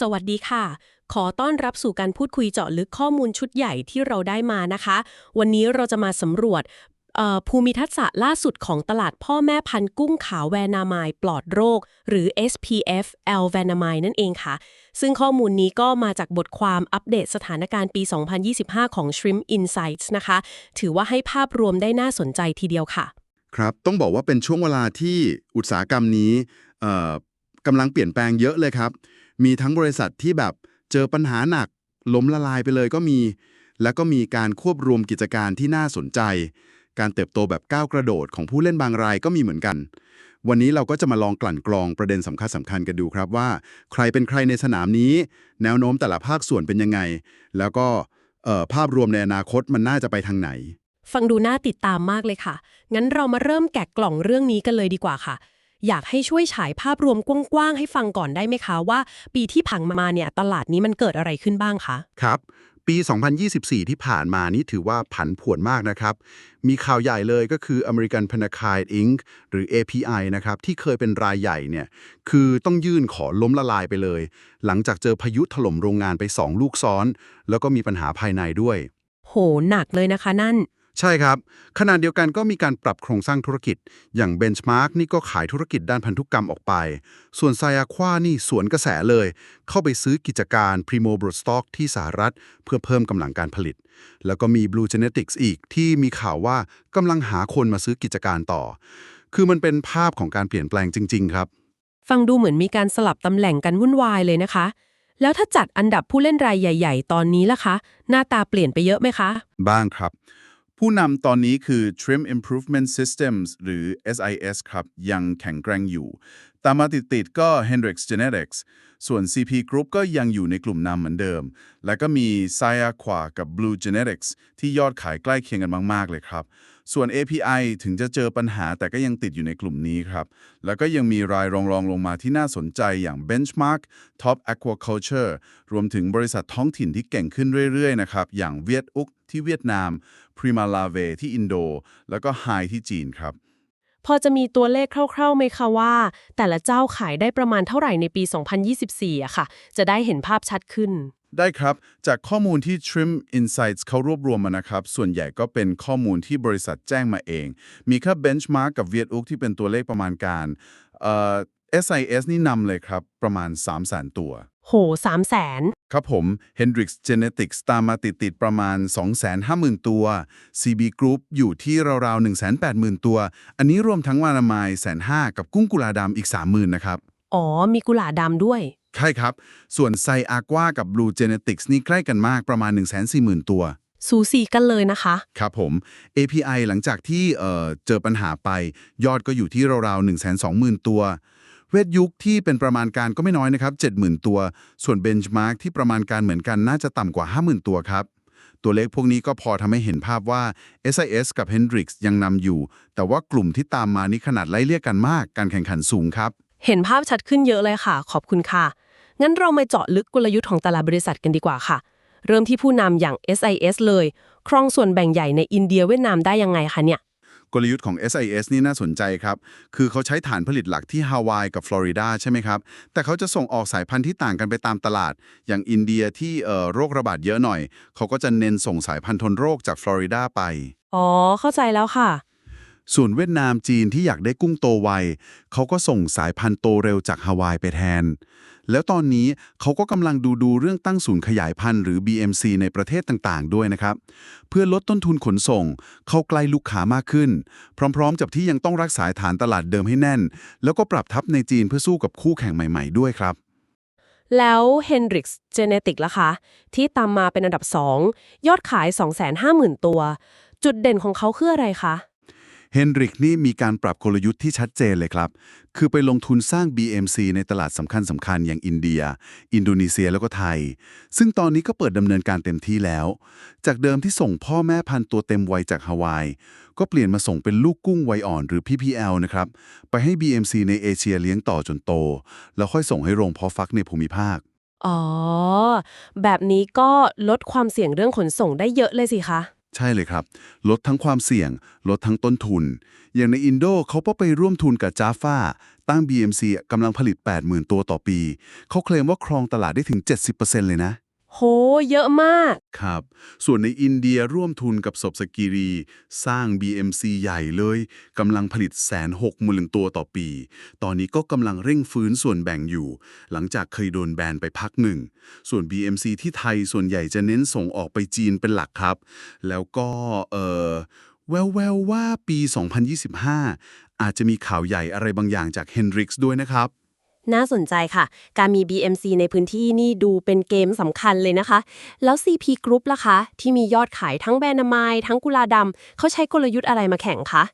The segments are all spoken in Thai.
สวัสดีค่ะ ขอต้อนรับสู่การพูดคุยเจาะลึกข้อมูลชุดใหญ่ที่เราได้มานะคะ วันนี้เราจะมาสำรวจภูมิทัศน์ล่าสุดของตลาดพ่อแม่พันธุ์กุ้งขาวแวนามายปลอดโรค หรือ SPF L แวนามายนั่นเองค่ะ ซึ่งข้อมูลนี้ก็มาจากบทความอัปเดตสถานการณ์ปี 2025 ของ Shrimp Insights นะคะ ถือว่าให้ภาพรวมได้น่าสนใจทีเดียวค่ะ ครับ ต้องบอกว่าเป็นช่วงเวลาที่อุตสาหกรรมนี้กำลังเปลี่ยนแปลงเยอะเลยครับ มีทั้งบริษัทที่แบบเจอปัญหาหนักล้มละลายไปเลยก็มี แล้วก็มีการควบรวมกิจการที่น่าสนใจ การเติบโตแบบก้าวกระโดดของผู้เล่นบางรายก็มีเหมือนกัน วันนี้เราก็จะมาลองกลั่นกรองประเด็นสำคัญสำคัญกันดูครับว่า ใครเป็นใครในสนามนี้ แนวโน้มแต่ละภาคส่วนเป็นยังไง แล้วก็เอ่อภาพรวมในอนาคตมันน่าจะไปทางไหน ฟังดูน่าติดตามมากเลยค่ะ งั้นเรามาเริ่มแกะกล่องเรื่องนี้กันเลยดีกว่าค่ะ อยากให้ช่วยฉายภาพรวมกว้างๆให้ฟังก่อนได้ไหมคะว่า ปีที่ผ่านมาเนี่ยตลาดนี้มันเกิดอะไรขึ้นบ้างคะครับ ปี 2024 ที่ผ่านมานี่ถือว่าผันผวนมากนะครับ มีข่าวใหญ่เลยก็คือ American Panacide Inc. หรือ API นะครับที่เคยเป็นรายใหญ่เนี่ยคือต้องยื่นขอล้มละลายไปเลย หลังจากเจอพายุถล่มโรงงานไป 2 ลูกซ้อน แล้วก็มีปัญหาภายในด้วย โหหนักเลยนะคะนั่น ใช่ครับ ขณะเดียวกันก็มีการปรับโครงสร้างธุรกิจ อย่าง Benchmark นี่ก็ขายธุรกิจด้านพันธุกรรมออกไป ส่วน s ซ a ควานี่สวนกระแสเลย เข้าไปซื้อกิจการ Primo Broadstock ที่สหรัฐ เพื่อเพิ่มกำลังการผลิต แล้วก็มี Blue Genetics อีกที่มีข่าวว่ากำลังหาคนมาซื้อกิจการต่อ คือมันเป็นภาพของการเปลี่ยนแปลงจริง ๆ ครับ ฟังดูเหมือนมีการสลับตำแหน่งกันวุ่นวายเลยนะคะ แล้วถ้าจัดอันดับผู้เล่นรายใหญ่ ๆ ตอนนี้ล่ะคะ หน้าตาเปลี่ยนไปเยอะไหมคะ บ้างครับ ผู้นำตอนนี้คือ Trim Improvement Systems หรือ SIS ครับ ยังแข็งแกร่งอยู่ ตามมาติดๆก็ Hendrix Genetics ส่วน CP Group ก็ยังอยู่ในกลุ่มนำเหมือนเดิม แล้วก็มี s i a q u a กับ Blue Genetics ที่ยอดขายใกล้เคียงกันมาก ๆ เลยครับ ส่วน API ถึงจะเจอปัญหาแต่ก็ยังติดอยู่ในกลุ่มนี้ครับ แล้วก็ยังมีรายรองๆลงมาที่น่าสนใจอย่าง Benchmark Top Aquaculture รวมถึงบริษัทท้องถิ่นที่เก่งขึ้นเรื่อย ๆ นะครับ อย่างเวียดอุก ที่เวียดนาม Prima Lave ที่อินโด แล้วก็ Hai ที่จีนครับ พอจะมีตัวเลขคร่าวๆไหมคะว่า แต่ละเจ้าขายได้ประมาณเท่าไหร่ในปี 2024อะค่ะ จะได้เห็นภาพชัดขึ้น ได้ครับ จากข้อมูลที่ Trim Insights เขารวบรวมมานะครับ ส่วนใหญ่ก็เป็นข้อมูลที่บริษัทแจ้งมาเอง มีแค่ Benchmark กับ v i e t u k ที่เป็นตัวเลขประมาณการเอ่อ SIS นี่นำเลยครับ ประมาณ 3 0 0 0 0 0 ตัว โหสามแสน ครับผม Hendrix Genetics ตามมาติดๆประมาณ 250,000 ตัว CB Group อยู่ที่ราวๆ 180,000 ตัว อันนี้รวมทั้งวานามายแสนห้ากับกุ้งกุลาดำอีก 30,000 นะครับ อ๋อ มีกุหลาบดำด้วย ใช่ครับ ส่วนไซอากวากับ Blue Genetics นี่ใกล้กันมากประมาณ 140,000 ตัว สูสีกันเลยนะคะ ครับผม API หลังจากที่เอ่อเจอปัญหาไป ยอดก็อยู่ที่ราวๆ120,000 ตัว เวทยุคที่เป็นประมาณการก็ไม่น้อยนะครับ 70,000 ตัว ส่วน Benchmark ที่ประมาณการเหมือนกันน่าจะต่ำกว่า 50,000 ตัวครับ ตัวเลขพวกนี้ก็พอทำให้เห็นภาพว่า SIS กับ Hendrix ยังนำอยู่ แต่ว่ากลุ่มที่ตามมานี่ขนาดไล่เลี่ยกันมาก การแข่งขันสูงครับ เห็นภาพชัดขึ้นเยอะเลยค่ะ ขอบคุณค่ะ งั้นเรามาเจาะลึกกลยุทธ์ของแต่ละบริษัทกันดีกว่าค่ะ เริ่มที่ผู้นำอย่าง SIS เลย ครองส่วนแบ่งใหญ่ในอินเดียเวียดนามได้ยังไงคะเนี่ย กลยุทธ์ของ SIS นี่น่าสนใจครับ คือเขาใช้ฐานผลิตหลักที่ฮาวายกับฟลอริดาใช่ไหมครับ แต่เขาจะส่งออกสายพันธุ์ที่ต่างกันไปตามตลาด อย่างอินเดียที่เอ่อโรคระบาดเยอะหน่อย เขาก็จะเน้นส่งสายพันธุ์ทนโรคจากฟลอริดาไป อ๋อ เข้าใจแล้วค่ะ ส่วนเวียดนามจีนที่อยากได้กุ้งโตไวเขาก็ส่งสายพันธุ์โตเร็วจากฮาวายไปแทน แล้วตอนนี้เขาก็กำลังดูดูเรื่องตั้งศูนย์ขยายพันธุ์หรือ BMC ในประเทศต่างๆ ด้วยนะครับ เพื่อลดต้นทุนขนส่ง เข้าใกล้ลูกค้ามากขึ้น พร้อมๆ กับที่ยังต้องรักษาฐานตลาดเดิมให้แน่น แล้วก็ปรับทับในจีนเพื่อสู้กับคู่แข่งใหม่ ๆ ด้วยครับแล้ว Hendrix Genetic ล่ะคะ ที่ตามมาเป็นอันดับ 2 ยอดขาย 250,000 ตัว จุดเด่นของเขาคืออะไรคะ เฮนริกนี่มีการปรับกลยุทธ์ที่ชัดเจนเลยครับ คือไปลงทุนสร้าง BMC ในตลาดสำคัญสำคัญอย่างอินเดีย อินโดนีเซียแล้วก็ไทย ซึ่งตอนนี้ก็เปิดดำเนินการเต็มที่แล้ว จากเดิมที่ส่งพ่อแม่พันธุ์ตัวเต็มวัยจากฮาวาย ก็เปลี่ยนมาส่งเป็นลูกกุ้งวัยอ่อนหรือ PPL นะครับ ไปให้ BMC ในเอเชียเลี้ยงต่อจนโต แล้วค่อยส่งให้โรงเพาะฟักในภูมิภาค อ๋อ แบบนี้ก็ลดความเสี่ยงเรื่องขนส่งได้เยอะเลยสิคะ ใช่เลยครับ ลดทั้งความเสี่ยง ลดทั้งต้นทุน อย่างในอินโดเขาก็ไปร่วมทุนกับจาฟาตั้ง BMC กำลังผลิต 80,000 ตัวต่อปี เขาเคลมว่าครองตลาดได้ถึง 70%เลยนะ โห เยอะมาก ครับ ส่วนในอินเดียร่วมทุนกับศพสกีรี สร้าง BMC ใหญ่เลยกำลังผลิตแสนหกหมื่นตัวต่อปี ตอนนี้ก็กำลังเร่งฟื้นส่วนแบ่งอยู่ หลังจากเคยโดนแบนไปพักหนึ่ง ส่วน BMC ที่ไทยส่วนใหญ่จะเน้นส่งออกไปจีนเป็นหลักครับ แล้วก็เออแววๆว่าปี 2025 อาจจะมีข่าวใหญ่อะไรบางอย่างจาก Hendrix ด้วยนะครับ น่าสนใจค่ะ การมี BMC ในพื้นที่นี่ดูเป็นเกมสำคัญเลยนะคะ แล้ว CP Group ล่ะคะ ที่มียอดขายทั้งแบรนด์นามายทั้งกุลาดำเขาใช้กลยุทธ์อะไรมาแข่งคะ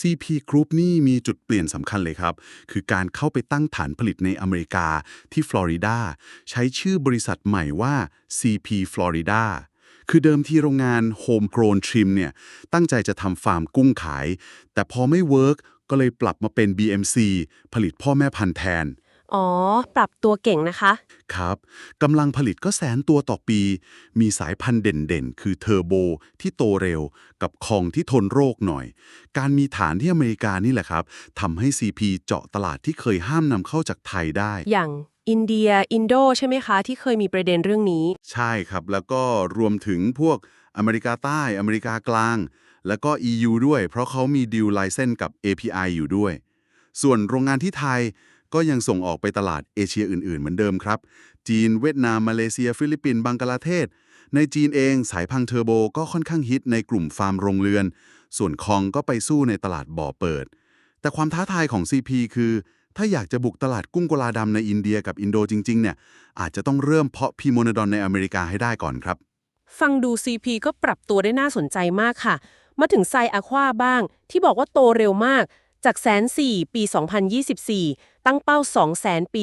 CP Group นี่มีจุดเปลี่ยนสำคัญเลยครับ คือการเข้าไปตั้งฐานผลิตในอเมริกาที่ฟลอริดาใช้ชื่อบริษัทใหม่ว่า CP Florida คือเดิมที่โรงงาน Homegrown Trim เนี่ยตั้งใจจะทำฟาร์มกุ้งขาย แต่พอไม่เวิร์กก็เลยปรับมาเป็น BMC ผลิตพ่อแม่พันธุ์แทน อ๋อ ปรับตัวเก่งนะคะ ครับกำลังผลิตก็แสนตัวต่อปี มีสายพันธุ์เด่นๆ คือเทอร์โบที่โตเร็ว กับคองที่ทนโรคหน่อย การมีฐานที่อเมริกานี่แหละครับทำให้ CP เจาะตลาดที่เคยห้ามนำเข้าจากไทยได้ อย่างอินเดียอินโดใช่ไหมคะ ที่เคยมีประเด็นเรื่องนี้ ใช่ครับ แล้วก็รวมถึงพวกอเมริกาใต้อเมริกากลาง แล้วก็ EU ด้วย เพราะเขามีดีลไลเซนกับ API อยู่ด้วย ส่วนโรงงานที่ไทย ก็ยังส่งออกไปตลาดเอเชียอื่น ๆ เหมือนเดิมครับ จีนเวียดนาม มาเลเซีย ฟิลิปปินส์บังกลาเทศ ในจีนเองสายพันธุ์เทอร์โบก็ค่อนข้างฮิตในกลุ่มฟาร์มโรงเรือน ส่วนคองก็ไปสู้ในตลาดบ่อเปิด แต่ความท้าทายของ CP คือ ถ้าอยากจะบุกตลาดกุ้งกวลาดำในอินเดียกับอินโดจริง ๆ เนี่ย อาจจะต้องเริ่มเพาะพีโมนดอนในอเมริกาให้ได้ก่อนครับ ฟังดู CP ก็ปรับตัวได้น่าสนใจมากค่ะ มาถึงไซอะควาบ้าง ที่บอกว่าโตเร็วมากจากแสนสี่ปี 2024 ตั้งเป้า2แสนปี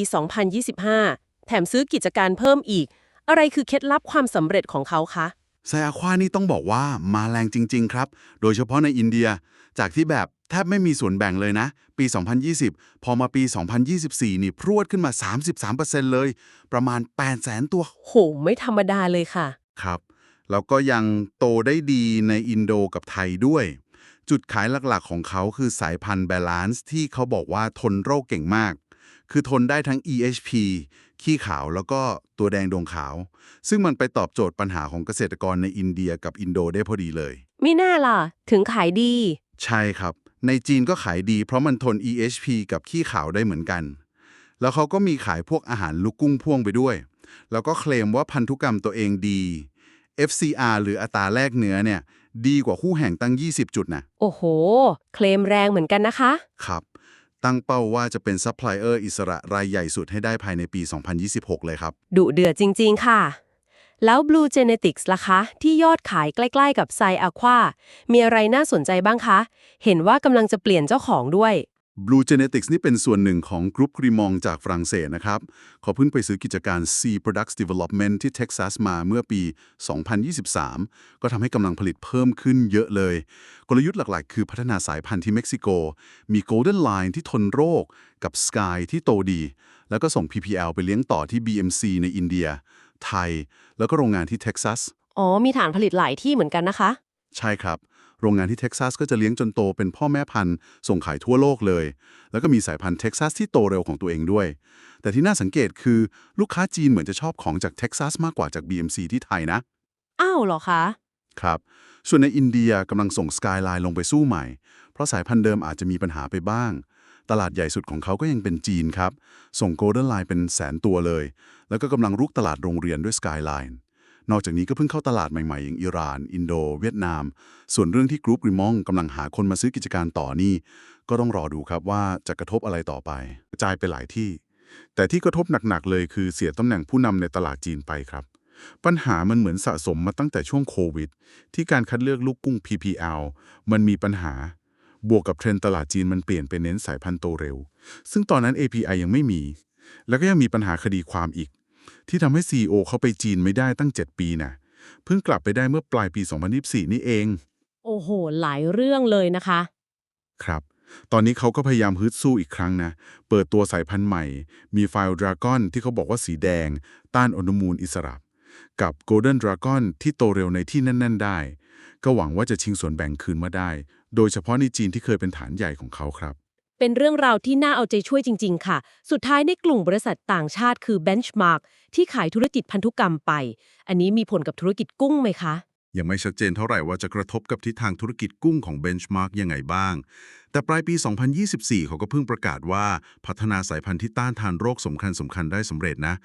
2025 แถมซื้อกิจการเพิ่มอีก อะไรคือเคล็ดลับความสำเร็จของเขาคะไซอาควานี่ต้องบอกว่ามาแรงจริง ๆ ครับ โดยเฉพาะในอินเดีย จากที่แบบแทบไม่มีส่วนแบ่งเลยนะ ปี 2020 พอมาปี 2024 นี่พรวดขึ้นมา 33%เลย ประมาณ 800,000 ตัว โห ไม่ธรรมดาเลยค่ะ ครับ แล้วก็ยังโตได้ดีในอินโดกับไทยด้วย จุดขายหลักๆของเขาคือสายพันธุ์ Balance ที่เขาบอกว่าทนโรคเก่งมาก คือทนได้ทั้ง EHP ขี้ขาวแล้วก็ตัวแดงดวงขาว ซึ่งมันไปตอบโจทย์ปัญหาของเกษตรกรในอินเดียกับอินโดได้พอดีเลย มีแน่ล่ะ ถึงขายดี ใช่ครับ ในจีนก็ขายดีเพราะมันทน EHP กับขี้ขาวได้เหมือนกัน แล้วเขาก็มีขายพวกอาหารลูกกุ้งพ่วงไปด้วย แล้วก็เคลมว่าพันธุกรรมตัวเองดี FCR หรืออัตราแลกเนื้อเนี่ย ดีกว่าคู่แห่งตั้ง 20 จุดนะโอ้โห เคลมแรงเหมือนกันนะคะ ครับ ตั้งเป้าว่าจะเป็นซัพพลายเออร์อิสระรายใหญ่สุดให้ได้ภายในปี 2026 เลยครับ ดุเดือดจริง ๆ ค่ะ แล้ว Blue Genetics ล่ะคะ ที่ยอดขายใกล้ ๆ กับไซอะความีอะไรน่าสนใจบ้างคะ เห็นว่ากำลังจะเปลี่ยนเจ้าของด้วย Blue Genetics นี่เป็นส่วนหนึ่งของกรุ๊ปกรีมองจากฝรั่งเศสนะครับเขาเพิ่งไปซื้อกิจการ C Products Development ที่เท็กซัสมาเมื่อปี 2023 ก็ทำให้กำลังผลิตเพิ่มขึ้นเยอะเลย กลยุทธ์หลักๆ คือพัฒนาสายพันธุ์ที่เม็กซิโก มี Golden Line ที่ทนโรค กับ Sky ที่โตดี แล้วก็ส่ง PPL ไปเลี้ยงต่อที่ BMC ในอินเดีย ไทย แล้วก็โรงงานที่เท็กซัส อ๋อ มีฐานผลิตหลายที่เหมือนกันนะคะ ใช่ครับ โรงงานที่เท็กซัสก็จะเลี้ยงจนโตเป็นพ่อแม่พันธุ์ ส่งขายทั่วโลกเลย แล้วก็มีสายพันธุ์เท็กซัสที่โตเร็วของตัวเองด้วย แต่ที่น่าสังเกตคือลูกค้าจีนเหมือนจะชอบของจากเท็กซัสมากกว่าจาก BMC ที่ไทยนะ อ้าวเหรอคะ ครับ ส่วนในอินเดียกำลังส่ง Skyline ลงไปสู้ใหม่ เพราะสายพันธุ์เดิมอาจจะมีปัญหาไปบ้าง ตลาดใหญ่สุดของเขาก็ยังเป็นจีนครับ ส่ง Golden Line เป็นแสนตัวเลย แล้วก็กำลังรุกตลาดโรงเรียนด้วย Skyline น นอกจากนี้ก็เพิ่งเข้าตลาดใหม่ๆ อย่างอิหร่าน อินโด เวียดนาม ส่วนเรื่องที่กรุ๊ปริมองกำลังหาคนมาซื้อกิจการต่อนี่ ก็ต้องรอดูครับว่าจะกระทบอะไรต่อไปกระจายไปหลายที่ แต่ที่กระทบหนักๆเลยคือเสียตำแหน่งผู้นำในตลาดจีนไปครับ ปัญหามันเหมือนสะสมมาตั้งแต่ช่วงโควิด ที่การคัดเลือกลูกกุ้ง PPL มันมีปัญหา บวกกับเทรนตลาดจีนมันเปลี่ยนไปเน้นสายพันธุ์โตเร็ว ซึ่งตอนนั้น API ยังไม่มี แล้วก็ยังมีปัญหาคดีความอีก ที่ทำให้ CEO เขาไปจีนไม่ได้ตั้ง 7 ปีนะเพิ่งกลับไปได้เมื่อปลายปี 2024 นี่เอง โอ้โห หลายเรื่องเลยนะคะ ครับ ตอนนี้เขาก็พยายามฮึดสู้อีกครั้งนะ เปิดตัวสายพันธุ์ใหม่ มีไฟล์ดราก้อนที่เขาบอกว่าสีแดง ต้านอนุมูลอิสระ กับ Golden Dragon ที่โตเร็วในที่แน่น ๆ ได้ ก็หวังว่าจะชิงส่วนแบ่งคืนมาได้ โดยเฉพาะในจีนที่เคยเป็นฐานใหญ่ของเขาครับ เป็นเรื่องราวที่น่าเอาใจช่วยจริง ๆ ค่ะ สุดท้ายในกลุ่มบริษัทต่างชาติคือ Benchmark ที่ขายธุรกิจพันธุกรรมไป อันนี้มีผลกับธุรกิจกุ้งไหมคะ ยังไม่ชัดเจนเท่าไหร่ว่าจะกระทบกับทิศทางธุรกิจกุ้งของ Benchmark ยังไงบ้าง แต่ปลายปี 2024 เขาก็เพิ่งประกาศว่าพัฒนาสายพันธุ์ที่ต้านทานโรคสำคัญสำคัญได้สำเร็จนะ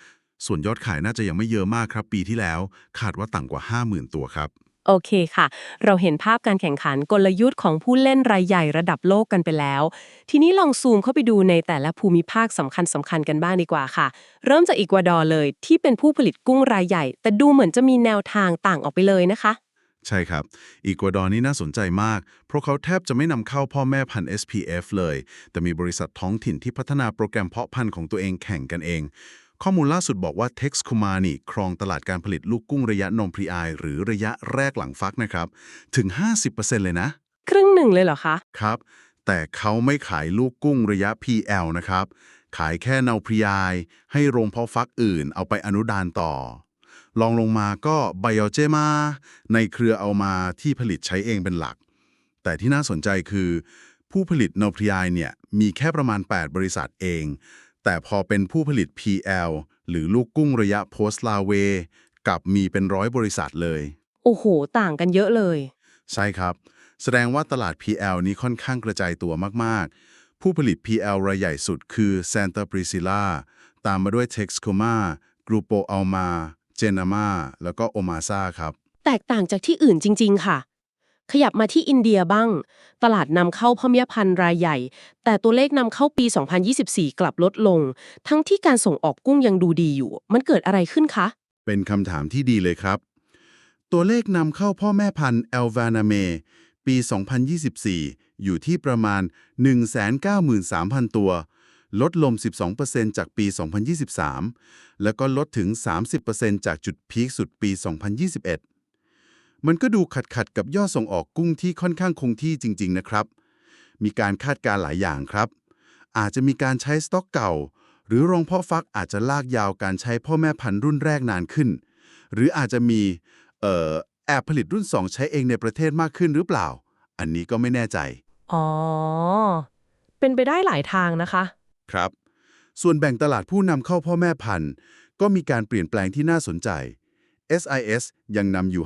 ส่วนยอดขายน่าจะยังไม่เยอะมากครับ ปีที่แล้วคาดว่าต่ำกว่า 50,000 ตัวครับ โอเคค่ะ เราเห็นภาพการแข่งขันกลยุทธ์ของผู้เล่นรายใหญ่ระดับโลกกันไปแล้ว ทีนี้ลองซูมเข้าไปดูในแต่ละภูมิภาคสำคัญสำคัญกันบ้างดีกว่าค่ะ เริ่มจากอีกัวดอร์เลย ที่เป็นผู้ผลิตกุ้งรายใหญ่ แต่ดูเหมือนจะมีแนวทางต่างออกไปเลยนะคะ ใช่ครับ อีกัวดอร์นี่น่าสนใจมาก เพราะเขาแทบจะไม่นำเข้าพ่อแม่พันธุ์ SPF เลย แต่มีบริษัทท้องถิ่นที่พัฒนาโปรแกรมเพาะพันธุ์ของตัวเองแข่งกันเอง ข้อมูลล่าสุดบอกว่า Tex k u m a นี่ครองตลาดการผลิตลูกกุ้งระยะนมพรีอายหรือระยะแรกหลังฟักนะครับ ถึง 50%เลยนะ ครึ่งหนึ่งเลยเหรอคะ ครับ แต่เขาไม่ขายลูกกุ้งระยะ PL นะครับ ขายแค่เนาพรีอายให้โรงเพาะฟักอื่นเอาไปอนุดานต่อลองลงมาก็ไบโอเจมา ในเครือเอามาที่ผลิตใช้เองเป็นหลัก แต่ที่น่าสนใจคือ ผู้ผลิตเนาพรีอายเนี่ย มีแค่ประมาณ 8 บริษัทเอง แต่พอเป็นผู้ผลิต PL หรือลูกกุ้งระยะโพสลาเวกลับมีเป็นร้อยบริษัทเลย โอ้โห ต่างกันเยอะเลย ใช่ครับ แสดงว่าตลาด PL นี้ค่อนข้างกระจายตัวมาก ๆ ผู้ผลิต PL รายใหญ่สุดคือ Santa Priscilla ตามมาด้วย Texcoma Grupo Alma Genama แล้วก็ Omasa ครับ แตกต่างจากที่อื่นจริง ๆ ค่ะ ขยับมาที่อินเดียบ้าง ตลาดนำเข้าพ่อแม่พันธุ์รายใหญ่ แต่ตัวเลขนำเข้าปี 2024 กลับลดลง ทั้งที่การส่งออกกุ้งยังดูดีอยู่ มันเกิดอะไรขึ้นคะ เป็นคำถามที่ดีเลยครับ ตัวเลขนำเข้าพ่อแม่พันธุ์ e l v a n a m e ปี 2024 อยู่ที่ประมาณ 193,000 ตัว ลดลง 12%จากปี 2023 แล้วก็ลดถึง 30%จากจุดพีคสุดปี 2021 มันก็ดูขัดขัดๆกับยอดส่งออกกุ้งที่ค่อนข้างคงที่จริง ๆ นะครับ มีการคาดการณ์หลายอย่างครับ อาจจะมีการใช้สต็อกเก่า หรือโรงเพาะฟักอาจจะลากยาวการใช้พ่อแม่พันธุ์รุ่นแรกนานขึ้น หรืออาจจะมีเอ่อแอบผลิตรุ่น 2 ใช้เองในประเทศมากขึ้นหรือเปล่า อันนี้ก็ไม่แน่ใจ อ๋อ เป็นไปได้หลายทางนะคะ ครับ ส่วนแบ่งตลาดผู้นำเข้าพ่อแม่พันธุ์ ก็มีการเปลี่ยนแปลงที่น่าสนใจ SIS ยังนำอยู่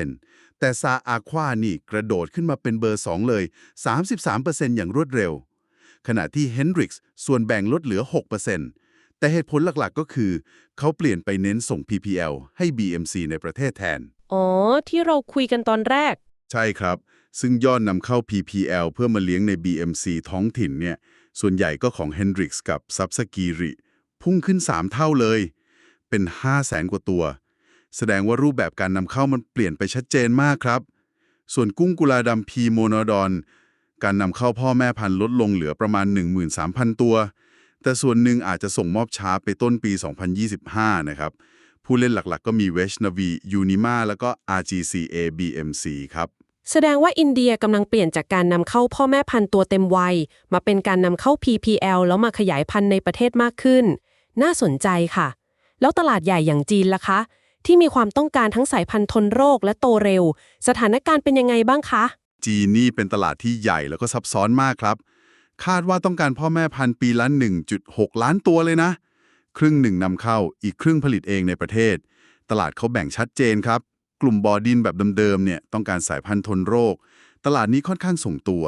50%แต่ซาอาควานี่กระโดดขึ้นมาเป็นเบอร์ 2 เลย 33%อย่างรวดเร็ว ขณะที่ Hendrix ส่วนแบ่งลดเหลือ 6%แต่เหตุผลหลักๆก็คือ เขาเปลี่ยนไปเน้นส่ง PPL ให้ BMC ในประเทศแทน อ๋อ ที่เราคุยกันตอนแรก ใช่ครับ ซึ่งยอดนำเข้า PPL เพื่อมาเลี้ยงใน BMC ท้องถิ่นเนี่ย ส่วนใหญ่ก็ของ Hendrix กับ s u b s a g i r i พุ่งขึ้น 3 เท่าเลย เป็น 5 0 0แสนกว่าตัว แสดงว่ารูปแบบการนำเข้ามันเปลี่ยนไปชัดเจนมากครับ ส่วนกุ้งกุลาดำพีโมโนดอน การนำเข้าพ่อแม่พันธุ์ลดลงเหลือประมาณ 13,000 ตัว แต่ส่วนหนึ่งอาจจะส่งมอบช้าไปต้นปี 2025 นะครับ ผู้เล่นหลักๆ ก็มี w e s h n a v i Unima แล้วก็ RGCA BMC ครับแสดงว่าอินเดียกำลังเปลี่ยนจากการนำเข้าพ่อแม่พันธุ์ตัวเต็มวัย มาเป็นการนำเข้า PPL แล้วมาขยายพันธุ์ในประเทศมากขึ้น น่าสนใจค่ะ แล้วตลาดใหญ่อย่างจีนล่ะคะ ที่มีความต้องการทั้งสายพันธุ์ทนโรคและโตเร็ว สถานการณ์เป็นยังไงบ้างคะ จีนนี่เป็นตลาดที่ใหญ่แล้วก็ซับซ้อนมากครับ คาดว่าต้องการพ่อแม่พันธุ์ปีละ 1.6 ล้านตัวเลยนะ ครึ่งหนึ่งนำเข้าอีกครึ่งผลิตเองในประเทศ ตลาดเขาแบ่งชัดเจนครับ กลุ่มบอดินแบบเดิมๆเนี่ยต้องการสายพันธุ์ทนโรค ตลาดนี้ค่อนข้างส่งตัว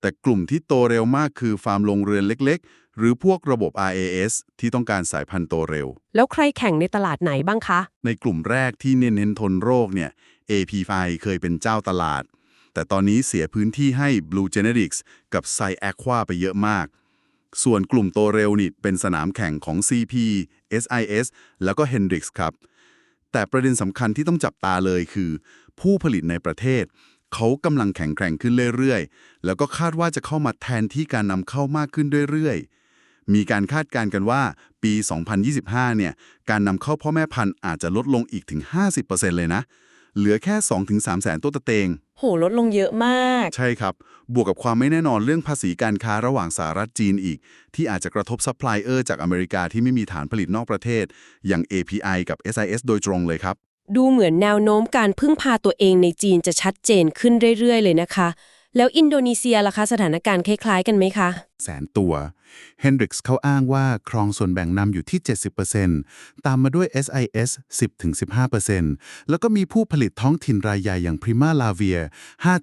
แต่กลุ่มที่โตเร็วมากคือฟาร์มโรงเรือนเล็ก หรือพวกระบบ RAS ที่ต้องการสายพันธุ์โตเร็ว แล้วใครแข่งในตลาดไหนบ้างคะ ในกลุ่มแรกที่เน้นๆทนโรคเนี่ย AP5 เคยเป็นเจ้าตลาด แต่ตอนนี้เสียพื้นที่ให้ Blue Genetics กับ s i Aqua ไปเยอะมาก ส่วนกลุ่มโตเร็วนี่เป็นสนามแข่งของ CP SIS แล้วก็ Hendrix ครับ แต่ประเด็นสำคัญที่ต้องจับตาเลยคือ ผู้ผลิตในประเทศเขากำลังแข็งแกร่งขึ้นเรื่อยๆ แล้วก็คาดว่าจะเข้ามาแทนที่การนำเข้ามากขึ้นเรื่อยๆ มีการคาดการณ์กันว่าปี 2025 เนี่ย การนำเข้าพ่อแม่พันธุ์อาจจะลดลงอีกถึง 50%เลยนะ เหลือแค่ 2-3 แสนตัวตะเตง โห ลดลงเยอะมาก ใช่ครับ บวกกับความไม่แน่นอนเรื่องภาษีการค้าระหว่างสหรัฐจีนอีก ที่อาจจะกระทบซัพพลายเออร์จากอเมริกาที่ไม่มีฐานผลิตนอกประเทศ อย่าง API กับ SIS โดยตรงเลยครับ ดูเหมือนแนวโน้มการพึ่งพาตัวเองในจีนจะชัดเจนขึ้นเรื่อยๆ เลยนะคะ แล้วอินโดนีเซียล่ะคะสถานการณ์คล้ายๆกันไหมคะ แสนตัว Hendrix เขาอ้างว่าครองส่วนแบ่งนำอยู่ที่ 70%ตามมาด้วย SIS 10-15%แล้วก็มีผู้ผลิตท้องถิ่นรายใหญ่อย่าง Prima Lavia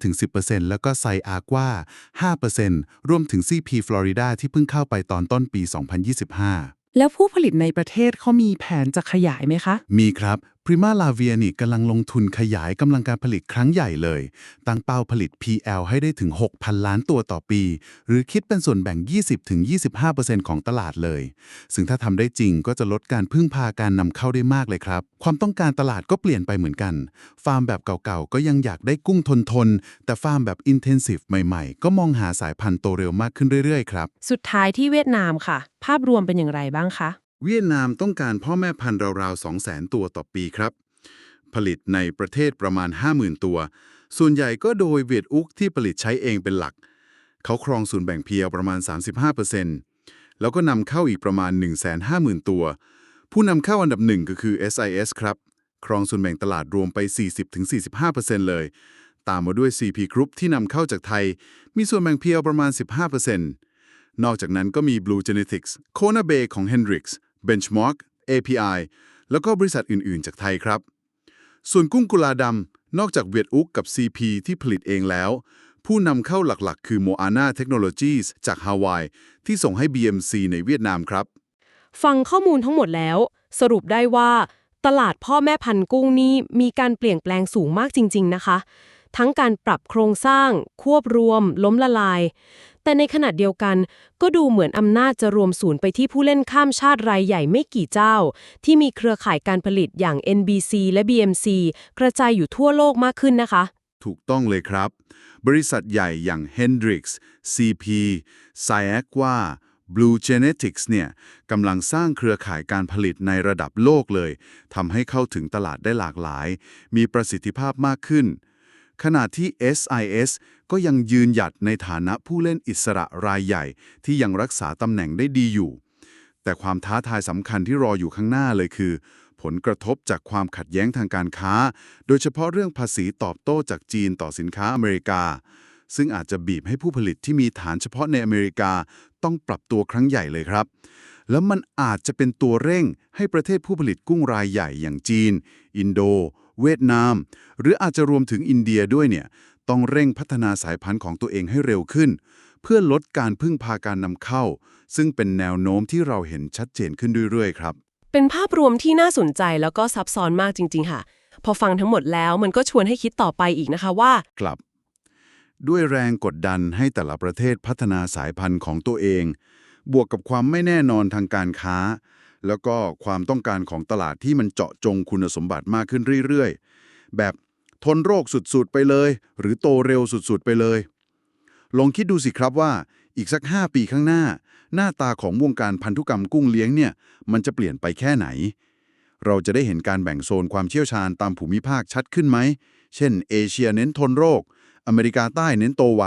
5-10%แล้วก็ s i Aqua 5%รวมถึง CP Florida ที่เพิ่งเข้าไปตอนต้นปี 2025แล้วผู้ผลิตในประเทศเขามีแผนจะขยายไหมคะ มีครับ Prima Lavia นี่กำลังลงทุนขยายกำลังการผลิตครั้งใหญ่เลย ตั้งเป้าผลิต PL ให้ได้ถึง 6,000 ล้านตัวต่อปี หรือคิดเป็นส่วนแบ่ง 20-25%ของตลาดเลย ซึ่งถ้าทำได้จริงก็จะลดการพึ่งพาการนำเข้าได้มากเลยครับ ความต้องการตลาดก็เปลี่ยนไปเหมือนกัน ฟาร์มแบบเก่าๆ ก็ยังอยากได้กุ้งทนๆแต่ฟาร์มแบบ intensive ใหม่ๆ ก็มองหาสายพันธุ์โตเร็วมากขึ้นเรื่อยๆ ครับ สุดท้ายที่เวียดนามค่ะ ภาพรวมเป็นอย่างไรบ้างคะ เวียดนามต้องการพ่อแม่พันธุ์ราวๆ 200,000 ตัวต่อปีครับ ผลิตในประเทศประมาณ 50,000 ตัว ส่วนใหญ่ก็โดยเวียดอุกที่ผลิตใช้เองเป็นหลัก เขาครองส่วนแบ่งเพียวประมาณ 35%แล้วก็นำเข้าอีกประมาณ 150,000 ตัว ผู้นำเข้าอันดับหนึ่งก็คือ SIS ครับ ครองส่วนแบ่งตลาดรวมไป 40-45%เลย ตามมาด้วย CP Group ที่นำเข้าจากไทย มีส่วนแบ่งเพียวประมาณ 15%นอกจากนั้นก็มี Blue Genetics Kona Bay ของ Hendrix Benchmark API แล้วก็บริษัทอื่นๆ จากไทยครับ ส่วนกุ้งกุลาดำนอกจากเวียดอุกกับ CP ที่ผลิตเองแล้ว ผู้นำเข้าหลักๆ คือ Moana Technologies จากฮาวายที่ส่งให้ BMC ในเวียดนามครับ ฟังข้อมูลทั้งหมดแล้ว สรุปได้ว่า ตลาดพ่อแม่พันธุ์กุ้งนี้มีการเปลี่ยนแปลงสูงมากจริง ๆ นะคะ ทั้งการปรับโครงสร้าง ควบรวม ล้มละลาย แต่ในขณะเดียวกันก็ดูเหมือนอำนาจจะรวมศูนย์ไปที่ผู้เล่นข้ามชาติรายใหญ่ไม่กี่เจ้า ที่มีเครือข่ายการผลิตอย่าง NBC และ BMC กระจายอยู่ทั่วโลกมากขึ้นนะคะ ถูกต้องเลยครับ บริษัทใหญ่อย่าง Hendrix CP s i a q u a Blue Genetics เนี่ยกำลังสร้างเครือข่ายการผลิตในระดับโลกเลยทำให้เข้าถึงตลาดได้หลากหลาย มีประสิทธิภาพมากขึ้น ขณะที่ SIS ก็ยังยืนหยัดในฐานะผู้เล่นอิสระรายใหญ่ ที่ยังรักษาตำแหน่งได้ดีอยู่ แต่ความท้าทายสำคัญที่รออยู่ข้างหน้าเลยคือ ผลกระทบจากความขัดแย้งทางการค้า โดยเฉพาะเรื่องภาษีตอบโต้จากจีนต่อสินค้าอเมริกา ซึ่งอาจจะบีบให้ผู้ผลิตที่มีฐานเฉพาะในอเมริกาต้องปรับตัวครั้งใหญ่เลยครับแล้วมันอาจจะเป็นตัวเร่งให้ประเทศผู้ผลิตกุ้งรายใหญ่อย่างจีน อินโด เวียดนาม หรืออาจจะรวมถึงอินเดียด้วยเนี่ยต้องเร่งพัฒนาสายพันธุ์ของตัวเองให้เร็วขึ้น เพื่อลดการพึ่งพาการนำเข้า ซึ่งเป็นแนวโน้มที่เราเห็นชัดเจนขึ้นเรื่อยๆครับ เป็นภาพรวมที่น่าสนใจแล้วก็ซับซ้อนมากจริง ๆ ค่ะ พอฟังทั้งหมดแล้วมันก็ชวนให้คิดต่อไปอีกนะคะว่า ครับ ด้วยแรงกดดันให้แต่ละประเทศพัฒนาสายพันธุ์ของตัวเอง บวกกับความไม่แน่นอนทางการค้า แล้วก็ความต้องการของตลาดที่มันเจาะจงคุณสมบัติมากขึ้นเรื่อยๆ แบบทนโรคสุดๆ ไปเลย หรือโตเร็วสุดๆ ไปเลย ลองคิดดูสิครับว่าอีกสัก 5 ปีข้างหน้า หน้าตาของวงการพันธุกรรมกุ้งเลี้ยงเนี่ย มันจะเปลี่ยนไปแค่ไหน เราจะได้เห็นการแบ่งโซนความเชี่ยวชาญตามภูมิภาคชัดขึ้นไหม เช่น เอเชียเน้นทนโรค อเมริกาใต้เน้นโตไว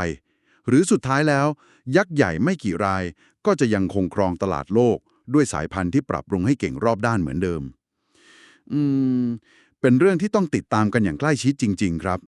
หรือสุดท้ายแล้ว ยักษ์ใหญ่ไม่กี่รายก็จะยังคงครองตลาดโลก ด้วยสายพันธุ์ที่ปรับปรุงให้เก่งรอบด้านเหมือนเดิม อืม เป็นเรื่องที่ต้องติดตามกันอย่างใกล้ชิดจริง ๆ ครับ